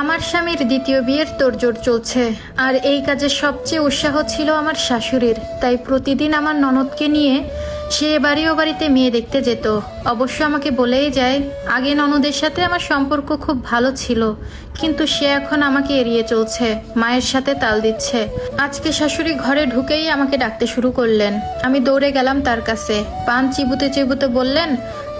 আমার স্বামীর দ্বিতীয় বিয়ের তোড়জোড় চলছে, আর এই কাজে সবচেয়ে উৎসাহ ছিল আমার শাশুড়ির। তাই প্রতিদিন আমার ননদকে নিয়ে সে বাড়ি ও বাড়িতে মেয়ে দেখতে যেত। অবশ্য আমাকে বলেই যায়, আগে ননদের সাথে আমার সম্পর্ক খুব ভালো ছিল, কিন্তু সে এখন আমাকে এড়িয়ে চলছে, মায়ের সাথে তাল দিচ্ছে। আজকে শাশুড়ি ঘরে ঢুকেই আমাকে ডাকতে শুরু করলেন। আমি দৌড়ে গেলাম তার কাছে। পান চিবুতে চিবুতে বললেন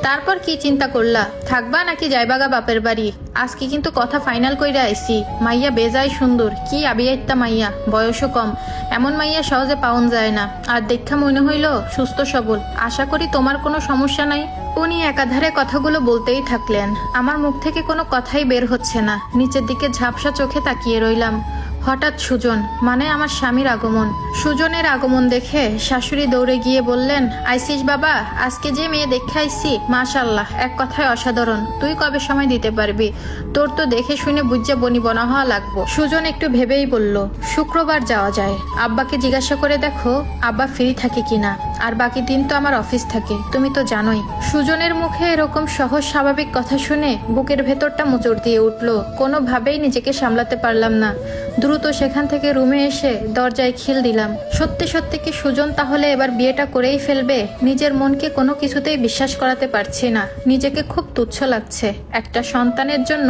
তারপর কি চিন্তা করলা? থাকবা নাকি যাইবাগা বাপের বাড়ি? আজকে কিন্তু কথা ফাইনাল কইরা আইছি। মাইয়া বেজাই সুন্দর। কি আবিয়াইত্তা মাইয়া? বয়সও কম। এমন মাইয়া সহজে পাওন যায় না। আর দেখা মনে হইল সুস্থ সবল। আশা করি তোমার কোনো সমস্যা নাই। উনি একাধারে কথাগুলো বলতেই থাকলেন। আমার মুখ থেকে কোনো কথাই বের হচ্ছে না। নিচের দিকে ঝাপসা চোখে তাকিয়ে রইলাম। হঠাৎ সুজন মানে আমার স্বামীর আগমন। সুজনের আগমন দেখে শাশুড়ি দৌড়ে গিয়ে বললেন, আইসিস বাবা, আজকে যে মেয়ে দেখে আইসি মাশাল্লাহ এক কথায় অসাধারণ। তুই কবে সময় দিতে পারবি? তোর তো দেখে শুনে বুঝে বনি বনা হওয়া লাগবো। সুজন একটু ভেবেই বলল, শুক্রবার যাওয়া যায়। আব্বাকে জিজ্ঞাসা করে দেখো, আব্বা ফ্রি থাকে কিনা? আর বাকি দিন তো আমার অফিস থাকে। তুমি তো জানোই, সুজনের মুখে এরকম সহজ স্বাভাবিক কথা শুনে বুকের ভেতরটা মোচড় দিয়ে উঠল। কোনোভাবেই নিজেকে সামলাতে পারলাম না। দ্রুত সেখান থেকে রুমে এসে দরজায় খিল দিলাম। সত্যি সত্যি কি সুজন তাহলে এবার বিয়েটা করেই ফেলবে? নিজের মনকে কোনো কিছুতেই বিশ্বাস করাতে পারছি না। নিজেকে খুব তুচ্ছ লাগছে। একটা সন্তানের জন্য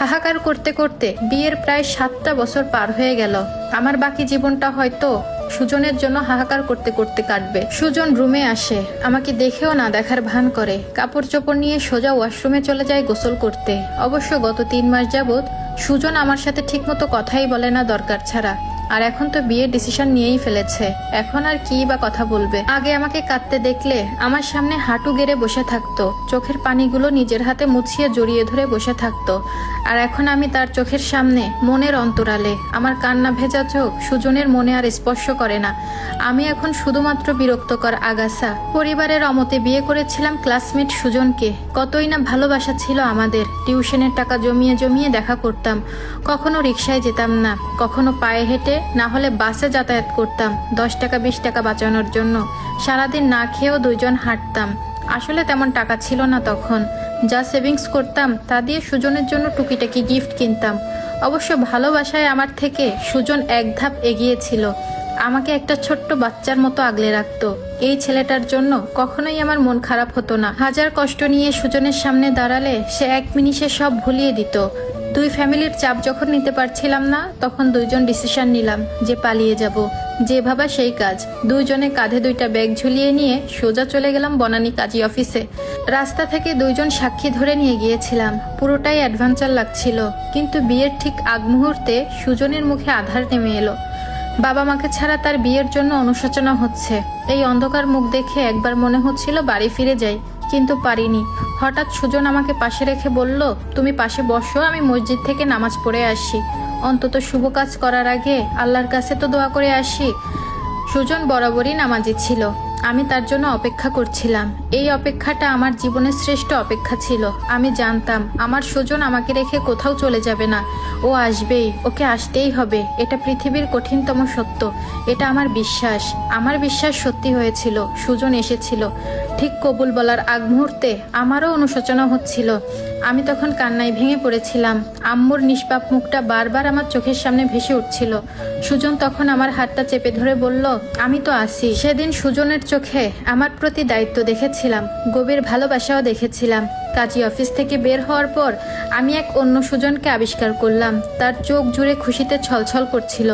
হাহাকার করতে করতে বিয়ের প্রায় সাতটা বছর পার হয়ে গেল। আমার বাকি জীবনটা হয়তো সুজনের জন্য হাহাকার করতে করতে কাটবে সুজন রুমে আসে। আমাকে দেখেও না দেখার ভান করে। কাপড় চোপড় নিয়ে সোজা ওয়াশরুমে চলে যায় গোসল করতে। অবশ্য গত তিন মাস যাবৎ সুজন আমার সাথে ঠিকমতো কথাই বলে না দরকার ছাড়া। আর এখন তো বিয়ের ডিসিশন নিয়েই ফেলেছে। এখন আর কি বা কথা বলবে? আগে আমাকে কাঁদতে দেখলে আমার সামনে হাঁটু গেড়ে বসে থাকতো। চোখের পানিগুলো নিজের হাতে মুছিয়ে জড়িয়ে ধরে বসে থাকতো। আর এখন আমি তার চোখের সামনে মনের অন্তরালে। আমার কান্না ভেজা চোখ সুজনের মনে আর স্পর্শ করে না। আমি এখন শুধুমাত্র বিরক্তকর আগাছা। পরিবারের অমতে বিয়ে করেছিলাম ক্লাসমেট সুজনকে। কতই না ভালোবাসা ছিল আমাদের। টিউশনের টাকা জমিয়ে জমিয়ে দেখা করতাম। কখনো রিক্সায় যেতাম না। কখনো পায়ে হেঁটে না হলে বাসে যাতায়াত করতাম, দশ টাকা, বিশ টাকা বাঁচানোর জন্য। সারাদিন না খেয়েও দুইজন হাঁটতাম। আসলে তেমন টাকা ছিল না তখন। যা সেভিংস করতাম, তা দিয়ে সুজনের জন্য টুকিটাকি গিফট কিনতাম। অবশ্য ভালোবাসায় আমার থেকে সুজন এক ধাপ এগিয়ে ছিল আমাকে একটা ছোট্ট বাচ্চার মতো আগলে রাখতো। এই ছেলেটার জন্য কখনোই আমার মন খারাপ হতো না। হাজার কষ্ট নিয়ে সুজনের সামনে দাঁড়ালে সে এক মিনিটে সব ভুলিয়ে দিত। দুই ফ্যামিলির চাপ যখন নিতে পারছিলাম না, তখন দুইজন ডিসিশন নিলাম যে পালিয়ে যাব। যে ভাবা সেই কাজ। দুইজনে কাঁধে দুইটা ব্যাগ ঝুলিয়ে নিয়ে সোজা চলে গেলাম বনানী কাজী অফিসে। রাস্তা থেকে দুইজন সাক্ষী ধরে নিয়ে গিয়েছিলাম। পুরোটাই অ্যাডভেঞ্চার লাগছিল। কিন্তু বিয়ের ঠিক আগ মুহূর্তে সুজনের মুখে আধার নেমে এলো। বাবা মাকে ছাড়া তার বিয়ের জন্য অনুশোচনা হচ্ছে। এই অন্ধকার মুখ দেখে একবার মনে হচ্ছিল বাড়ি ফিরে যাই। কিন্তু পারিনি। হঠাৎ সুজন আমাকে পাশে রেখে বলল, তুমি পাশে বসো, আমি মসজিদ থেকে নামাজ পড়ে আসি। অন্তত শুভ কাজ করার আগে আল্লাহর কাছে তো দোয়া করে আসি। সুজন বরাবরই নামাজি ছিল। আমি তার জন্য অপেক্ষা করছিলাম। এই অপেক্ষাটা আমার জীবনের শ্রেষ্ঠ অপেক্ষা ছিল। আমি জানতাম, আমার সুজন আমাকে রেখে কোথাও চলে যাবে না। ও আসবেই, ওকে আসতেই হবে। এটা পৃথিবীর কঠিনতম সত্য। এটা আমার বিশ্বাস। আমার বিশ্বাস সত্যি হয়েছিল। সুজন এসেছিল। ঠিক কবুল বলার আগ মুহূর্তে আমারও অনুশোচনা হচ্ছিল। আমি তখন কান্নায় ভেঙে পড়েছিলাম। আম্মুর নিষ্পাপ মুখটা বারবার আমার চোখের সামনে ভেসে উঠছিল। সুজন তখন আমার হাতটা চেপে ধরে বলল, আমি তো আসি সেদিন সুজনের চোখে আমার প্রতি দায়িত্ব দেখেছিলাম, গভীর ভালোবাসাও দেখেছিলাম। কাজী অফিস থেকে বের হওয়ার পর আমি এক অন্য সুজনকে আবিষ্কার করলাম। তার চোখ জুড়ে খুশিতে ছলছল করছিল।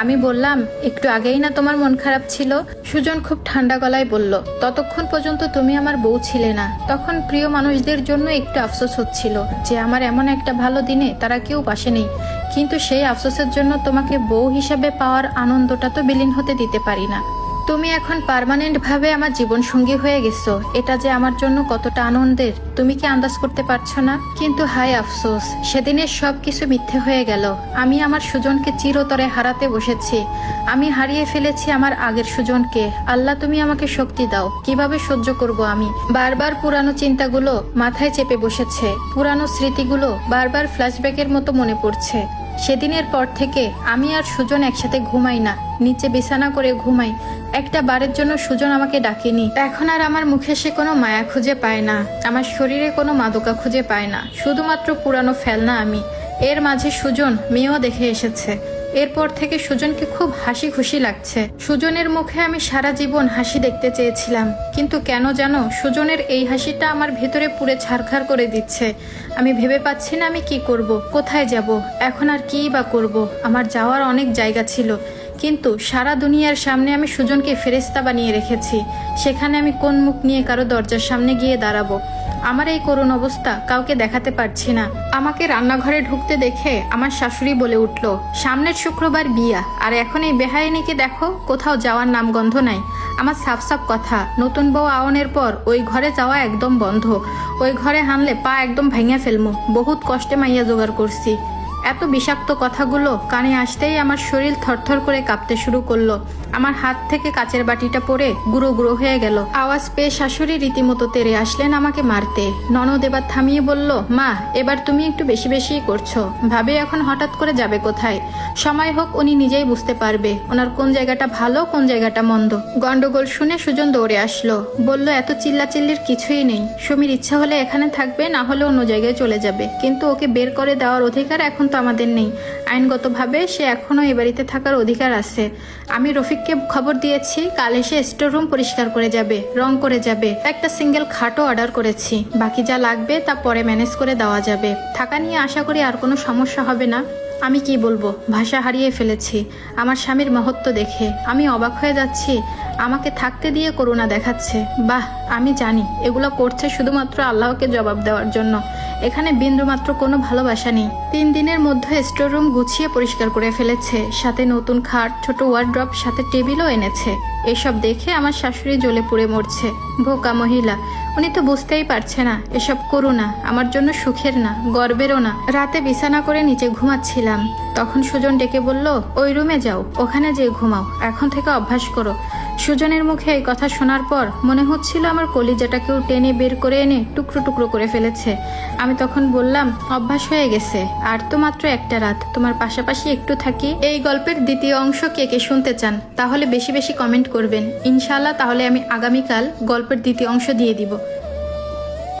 আমি বললাম, একটু আগেই না তোমার মন খারাপ ছিল? সুজন খুব ঠান্ডা গলায় বলল, ততক্ষণ পর্যন্ত তুমি আমার বউ ছিলে না। তখন প্রিয় মানুষদের জন্য একটু আফসোস হচ্ছিল যে আমার এমন একটা ভালো দিনে তারা কেউ পাশে নেই। কিন্তু সেই আফসোসের জন্য তোমাকে বউ হিসাবে পাওয়ার আনন্দটা তো বিলীন হতে দিতে পারি না। তুমি এখন পার্মানেন্ট ভাবে আমার জীবন সঙ্গী হয়ে গেছো। এটা যে আমার জন্য কতটা আনন্দের, তুমি কি আন্দাজ করতে পারছ না? কিন্তু হাই আফসোস, সেদিনের সব কিছু মিথ্যে হয়ে গেল। আমি আমার সুজনকে চিরতরে হারাতে বসেছি। আমি হারিয়ে ফেলেছি আমার আগের সুজনকে। আল্লাহ, তুমি আমাকে শক্তি দাও। কীভাবে সহ্য করব আমি? বারবার পুরানো চিন্তাগুলো মাথায় চেপে বসেছে। পুরানো স্মৃতিগুলো বারবার ফ্ল্যাশব্যাকের মতো মনে পড়ছে। সেদিনের পর থেকে আমি আর সুজন একসাথে ঘুমাই না। নিচে বিছানা করে ঘুমাই। একটা বারের জন্য সুজন আমাকে ডাকেনি। এখন আর আমার মুখে সে কোনো মায়া খুঁজে পায় না। আমার শরীরে কোনো মাদকা খুঁজে পায় না। শুধুমাত্র পুরানো ফেলনা আমি। এর মাঝে সুজন মেয়েও দেখে এসেছে। এরপর থেকে সুজনকে খুব হাসি খুশি লাগছে। সুজনের মুখে আমি সারা জীবন হাসি দেখতে চেয়েছিলাম। কিন্তু কেন জানো, সুজনের এই হাসিটা আমার ভেতরে পুরে ছারখার করে দিচ্ছে। আমি ভেবে পাচ্ছি না আমি কি করব, কোথায় যাব, এখন আর কী বা করব। আমার যাওয়ার অনেক জায়গা ছিল। কিন্তু সারা দুনিয়ার সামনে আমি সুজনকে ফেরেস্তা বানিয়ে রেখেছি। সেখানে আমি কোন মুখ নিয়ে কারও দরজার সামনে গিয়ে দাঁড়াবো? আমার এই করুণ অবস্থা কাউকে দেখাতে পারছি না। আমাকে রান্নাঘরে ঢুকতে দেখে আমার শাশুড়ি বলে উঠল, সামনের শুক্রবার বিয়া, আর এখন এই বেহাইনিকে দেখো, কোথাও যাওয়ার নামগন্ধ নাই। আমার সাফ সাফ কথা, নতুন বউ আওনের পর ওই ঘরে যাওয়া একদম বন্ধ। ওই ঘরে হানলে পা একদম ভেঙে ফেলমু। বহুত কষ্টে মাইয়া জোগাড় করছি। এত বিষাক্ত কথাগুলো কানে আসতেই আমার শরীর থরথর করে কাঁপতে শুরু করল। আমার হাত থেকে কাচের বাটিটা পড়ে গুঁড়ো গুঁড়ো হয়ে গেল। আওয়াজ পেয়ে শাশুড়ি রীতিমতো তেরে আসলেন আমাকে মারতে। ননদ এবার থামিয়ে বলল, মা, এবার তুমি একটু বেশি বেশি করছ। ভাবে এখন হঠাৎ করে যাবে কোথায়? সময় হোক উনি নিজেই বুঝতে পারবে ওনার কোন জায়গাটা ভালো, কোন জায়গাটা মন্দ। গন্ডগোল শুনে সুজন দৌড়ে আসলো। বলল, এত চিল্লাচিল্লির কিছুই নেই। সুমির ইচ্ছা হলে এখানে থাকবে, না হলে অন্য জায়গায় চলে যাবে। কিন্তু ওকে বের করে দেওয়ার অধিকার এখন তো আমাদের নেই। আইনগতভাবে সে এখনও এ বাড়িতে থাকার অধিকার আছে। আমি রফিককে খবর দিয়েছি, কাল এসে স্টোর রুম পরিষ্কার করে যাবে, রং করে যাবে। একটা সিঙ্গেল খাটও অর্ডার করেছি। বাকি যা লাগবে তা পরে ম্যানেজ করে দেওয়া যাবে। থাকা নিয়ে আশা করি আর কোনো সমস্যা হবে না। আমি কি বলব? ভাষা হারিয়ে ফেলেছি। আমার স্বামীর মহত্ব দেখে। আমি অবাক হয়ে যাচ্ছি। আমাকে থাকতে দিয়ে করুণা দেখাচ্ছে। বাহ, আমি জানি, এগুলো করছে শুধুমাত্র আল্লাহকে জবাব দেওয়ার জন্য। এখানে বিন্দুমাত্র কোনো ভালোবাসা নেই। তিন দিনের মধ্যে স্টোর রুম গুছিয়ে পরিষ্কার করে ফেলেছে, সাথে নতুন খাট, ছোট ওয়ার্ড্রপ, সাথে টেবিলও এনেছে। এসব দেখে আমার শাশুড়ি জ্বলে পুড়ে মরছে। বোকা মহিলা, উনি তো বুঝতেই পারছে না, এসব করুণা আমার জন্য সুখের না, গর্বেরও না। রাতে বিছানা করে নিচে ঘুমাচ্ছিলাম। তখন সুজন ডেকে বলল, ওই রুমে যাও, ওখানে যেয়ে ঘুমাও, এখন থেকে অভ্যাস করো। সুজনের মুখে এই কথা শোনার পর মনে হচ্ছিল আমার কলিজাটা কেউ টেনে বের করে এনে টুকরো টুকরো করে ফেলেছে। আমি তখন বললাম, অভ্যাস হয়ে গেছে। আর তো মাত্র একটা রাত। তোমার পাশাপাশি একটু থাকি। এই গল্পের দ্বিতীয় অংশ কে কে শুনতে চান, তাহলে বেশি বেশি কমেন্ট করবেন। ইনশাল্লাহ তাহলে আমি আগামীকাল গল্পের দ্বিতীয় অংশ দিয়ে দিব।